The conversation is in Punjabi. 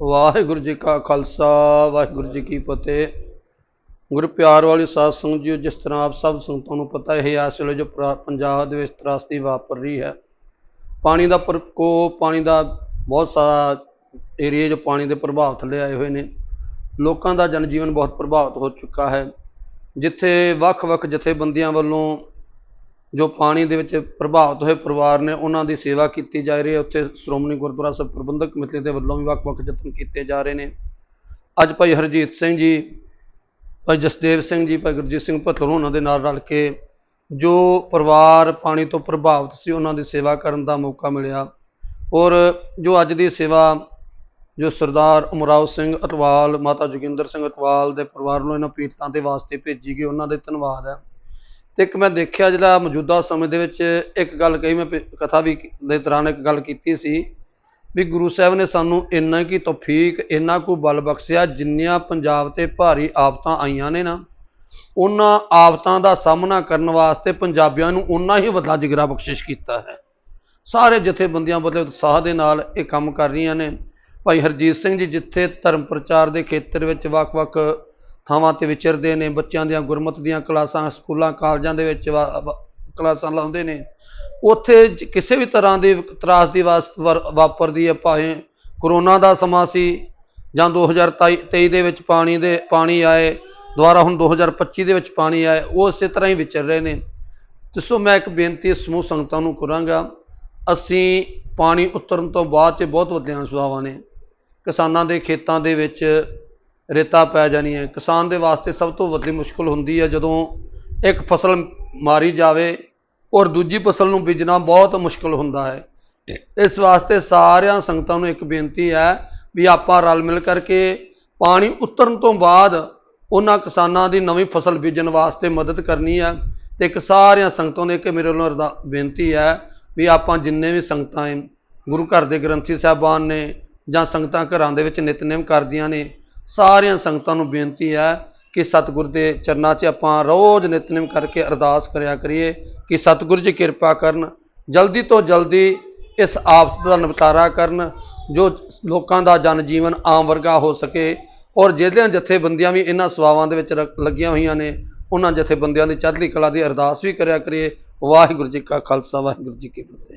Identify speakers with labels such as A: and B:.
A: ਵਾਹਿਗੁਰੂ ਜੀ ਕਾ ਖਾਲਸਾ, ਵਾਹਿਗੁਰੂ ਜੀ ਕੀ ਫਤਿਹ। ਗੁਰ ਪਿਆਰ ਵਾਲੀ ਸਾਧ ਸੰਗਤ ਜੀ, ਜਿਸ ਤਰ੍ਹਾਂ ਆਪ ਸਭ ਸੰਗਤਾਂ ਨੂੰ ਪਤਾ ਹੈ ਇਸ ਵੇਲੇ ਜੋ ਪ੍ਰਾ- ਪੰਜਾਬ ਦੇ ਵਿੱਚ ਤਰਾਸਦੀ ਵਾਪਰ ਰਹੀ ਹੈ। ਪਾਣੀ ਦਾ ਪ੍ਰਕੋਪ, ਪਾਣੀ ਦਾ ਬਹੁਤ ਸਾਰਾ ਏਰੀਆ ਜੋ ਪਾਣੀ ਦੇ ਪ੍ਰਭਾਵ ਥੱਲੇ ਆਏ ਹੋਏ ਨੇ, ਲੋਕਾਂ ਦਾ ਜਨਜੀਵਨ ਬਹੁਤ ਪ੍ਰਭਾਵਿਤ ਹੋ ਚੁੱਕਾ ਹੈ। ਜਿੱਥੇ ਵੱਖ-ਵੱਖ ਜਥੇਬੰਦੀਆਂ ਵੱਲੋਂ ਜੋ ਪਾਣੀ ਦੇ ਵਿੱਚ ਪ੍ਰਭਾਵਿਤ ਹੋਏ ਪਰਿਵਾਰ ਨੇ ਉਹਨਾਂ ਦੀ ਸੇਵਾ ਕੀਤੀ ਜਾ ਰਹੀ ਹੈ। ਉੱਥੇ ਸ਼੍ਰੋਮਣੀ ਗੁਰਦੁਆਰਾ ਸਾਹਿਬ ਪ੍ਰਬੰਧਕ ਕਮੇਟੀ ਦੇ ਵੱਲੋਂ ਵੀ ਵੱਖ-ਵੱਖ ਯਤਨ ਕੀਤੇ ਜਾ ਰਹੇ ਨੇ। ਅੱਜ ਭਾਈ ਹਰਜੀਤ ਸਿੰਘ ਜੀ, ਭਾਈ ਜਸਦੇਵ ਸਿੰਘ ਜੀ, ਭਾਈ ਗੁਰਜੀਤ ਸਿੰਘ ਭੱਥਲ ਉਹਨਾਂ ਦੇ ਨਾਲ ਰਲ ਕੇ ਜੋ ਪਰਿਵਾਰ ਪਾਣੀ ਤੋਂ ਪ੍ਰਭਾਵਿਤ ਸੀ, ਉਹਨਾਂ ਦੀ ਸੇਵਾ ਕਰਨ ਦਾ ਮੌਕਾ ਮਿਲਿਆ। ਔਰ ਜੋ ਅੱਜ ਦੀ ਸੇਵਾ, ਜੋ ਸਰਦਾਰ ਉਮਰਾਵ ਸਿੰਘ ਅਟਵਾਲ, ਮਾਤਾ ਜੋਗਿੰਦਰ ਸਿੰਘ ਅਟਵਾਲ ਦੇ ਪਰਿਵਾਰ ਨੂੰ ਇਹਨਾਂ ਪੀੜਤਾਂ ਦੇ ਵਾਸਤੇ ਭੇਜੀ ਗਈ, ਉਹਨਾਂ ਦੇ ਧੰਨਵਾਦ ਹੈ। ਤੇ ਇੱਕ ਮੈਂ ਦੇਖਿਆ ਜਿਹੜਾ ਮੌਜੂਦਾ ਸਮੇਂ ਦੇ ਵਿੱਚ ਇੱਕ ਗੱਲ ਕਹੀ ਮੈਂ ਪਿ- ਕਥਾ ਵੀ ਦੇ ਦੌਰਾਨ ਇੱਕ ਗੱਲ ਕੀਤੀ ਸੀ ਵੀ ਗੁਰੂ ਸਾਹਿਬ ਨੇ ਸਾਨੂੰ ਇੰਨਾ ਕੀ ਤੌਫੀਕ, ਇੰਨਾ ਕੁ ਬਲ ਬਖਸ਼ਿਆ, ਜਿੰਨੀਆਂ ਪੰਜਾਬ ਤੇ ਭਾਰੀ ਆਫਤਾਂ ਆਈਆਂ ਨੇ ਨਾ, ਉਹਨਾਂ ਆਫਤਾਂ ਦਾ ਸਾਹਮਣਾ ਕਰਨ ਵਾਸਤੇ ਪੰਜਾਬੀਆਂ ਨੂੰ ਉਨਾ ਹੀ ਬਦਲਾ ਜਿਗਰਾ ਬਖਸ਼ਿਸ਼ ਕੀਤਾ ਹੈ। ਸਾਰੇ ਜਥੇਬੰਦੀਆਂ ਬਦਲੇ ਉਤਸ਼ਾਹ ਦੇ ਨਾਲ ਇਹ ਕੰਮ ਕਰ ਰਹੀਆਂ ਨੇ। ਭਾਈ ਹਰਜੀਤ ਸਿੰਘ ਜੀ ਜਿੱਥੇ ਧਰਮ ਪ੍ਰਚਾਰ ਦੇ ਖੇਤਰ ਵਿੱਚ ਵੱਖ-ਵੱਖ ਥਾਵਾਂ ਤੇ ਵਿਚਰਦੇ ਨੇ, ਬੱਚਿਆਂ ਦੀਆਂ ਗੁਰਮਤ ਦੀਆਂ ਕਲਾਸਾਂ, ਸਕੂਲਾਂ, ਕਾਲਜਾਂ ਦੇ ਵਿੱਚ ਵਾ- ਕਲਾਸਾਂ ਲਾਉਂਦੇ ਨੇ। ਉੱਥੇ ਕਿਸੇ ਵੀ ਤਰ੍ਹਾਂ ਦੀ ਤਰਾਸਦੀ ਵਾਸ- ਵਰ- ਵਾਪਰਦੀ ਹੈ, ਭਾਵੇਂ ਕਰੋਨਾ ਦਾ ਸਮਾਂ ਸੀ ਜਾਂ 2023 ਦੇ ਵਿੱਚ ਪਾਣੀ ਦੇ, ਪਾਣੀ ਆਏ, ਦੁਬਾਰਾ ਹੁਣ 2025 ਦੇ ਵਿੱਚ ਪਾਣੀ ਆਏ, ਉਹ ਇਸੇ ਤਰ੍ਹਾਂ ਹੀ ਵਿਚਰ ਰਹੇ ਨੇ। ਤੇ ਸੋ ਮੈਂ ਇੱਕ ਬੇਨਤੀ ਸਮੂਹ ਸੰਗਤਾਂ ਨੂੰ ਕਰਾਂਗਾ, ਅਸੀਂ ਪਾਣੀ ਉਤਰਨ ਤੋਂ ਬਾਅਦ 'ਚ ਬਹੁਤ ਵੱਡੀਆਂ ਸੁਆਵਾਂ ਨੇ। ਕਿਸਾਨਾਂ ਦੇ ਖੇਤਾਂ ਦੇ ਵਿੱਚ ਰੇਤਾ ਪੈ ਜਾਣੀ ਹੈ। ਕਿਸਾਨ ਦੇ ਵਾਸਤੇ ਸਭ ਤੋਂ ਵੱਡੀ ਮੁਸ਼ਕਲ ਹੁੰਦੀ ਹੈ ਜਦੋਂ ਇੱਕ ਫਸਲ ਮਾਰੀ ਜਾਵੇ ਔਰ ਦੂਜੀ ਫਸਲ ਨੂੰ ਬੀਜਣਾ ਬਹੁਤ ਮੁਸ਼ਕਲ ਹੁੰਦਾ ਹੈ। ਇਸ ਵਾਸਤੇ ਸਾਰਿਆਂ ਸੰਗਤਾਂ ਨੂੰ ਇੱਕ ਬੇਨਤੀ ਹੈ ਵੀ ਆਪਾਂ ਰਲ ਮਿਲ ਕਰਕੇ ਪਾਣੀ ਉਤਰਨ ਤੋਂ ਬਾਅਦ ਉਹਨਾਂ ਕਿਸਾਨਾਂ ਦੀ ਨਵੀਂ ਫਸਲ ਬੀਜਣ ਵਾਸਤੇ ਮਦਦ ਕਰਨੀ ਹੈ ਤੇ ਇੱਕ ਸਾਰਿਆਂ ਸੰਗਤਾਂ ਨੂੰ ਇੱਕ ਮੇਰੇ ਵੱਲੋਂ ਅਰਦਾ ਬੇਨਤੀ ਹੈ ਵੀ ਆਪਾਂ ਜਿੰਨੇ ਵੀ ਸੰਗਤਾਂ ਹੈ, ਗੁਰੂ ਘਰ ਦੇ ਗ੍ਰੰਥੀ ਸਾਹਿਬਾਨ ਨੇ ਜਾਂ ਸੰਗਤਾਂ ਘਰਾਂ ਦੇ ਵਿੱਚ ਨਿਤਨੇਮ ਕਰਦੀਆਂ ਨੇ ਸਾਰੀਆਂ ਸੰਗਤਾਂ ਨੂੰ ਬੇਨਤੀ ਹੈ ਕਿ ਸਤਿਗੁਰ ਦੇ ਚਰਨਾਂ 'ਚ ਆਪਾਂ ਰੋਜ਼ ਨਿਤਨੇਮ ਕਰਕੇ ਅਰਦਾਸ ਕਰਿਆ ਕਰੀਏ ਕਿ ਸਤਿਗੁਰ ਜੀ ਕਿਰਪਾ ਕਰਨ, ਜਲਦੀ ਤੋਂ ਜਲਦੀ ਇਸ ਆਫਤ ਦਾ ਨਿਪਟਾਰਾ ਕਰਨ, ਜੋ ਲੋਕਾਂ ਦਾ ਜਨ ਜੀਵਨ ਆਮ ਵਰਗਾ ਹੋ ਸਕੇ ਔਰ ਜਿਹੜੀਆਂ ਜਥੇਬੰਦੀਆਂ ਵੀ ਇਹਨਾਂ ਸੇਵਾਵਾਂ ਦੇ ਵਿੱਚ ਰ- ਲੱਗੀਆਂ ਹੋਈਆਂ ਨੇ, ਉਹਨਾਂ ਜਥੇਬੰਦੀਆਂ ਦੀ ਚੜ੍ਹਦੀ ਕਲਾ ਦੀ ਅਰਦਾਸ ਵੀ ਕਰਿਆ ਕਰੀਏ। ਵਾਹਿਗੁਰੂ ਜੀ ਕਾ ਖਾਲਸਾ, ਵਾਹਿਗੁਰੂ ਜੀ ਕੀ ਫਤਿਹ।